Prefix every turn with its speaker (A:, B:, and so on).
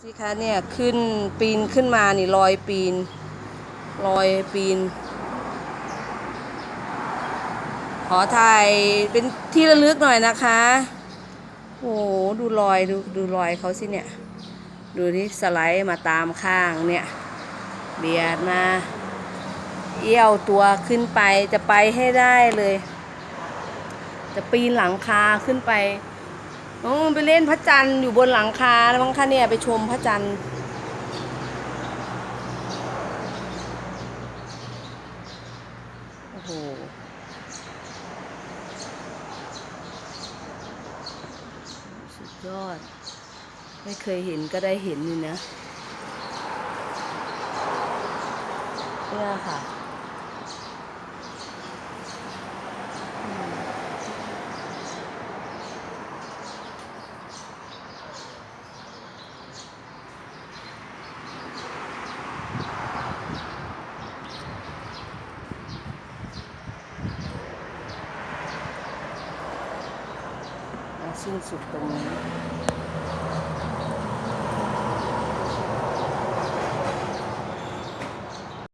A: สิคะเนี่ยขึ้นปีนขึ้นมานี่ลอยปีนลอยปีน ขอถ่ายเป็นที่ระลึกหน่อยนะคะโอ้โหดูรอยดูดูรอยเขาสิเนี่ย ดูที่สไลด์มาตามข้างเนี่ยเบียดมาเอี้ยวตัวขึ้นไปจะไปให้ได้เลย จะปีนหลังคาขึ้นไป อ๋อไปเล่นพระจันทร์อยู่บนหลังคาแล้วมั้งคะเนี่ยไปชมพระจันทร์โอ้โหสุดยอด ไม่เคยเห็นก็ได้เห็นนี่นะเนี่ยค่ะ สิ้นสุดตรงนี้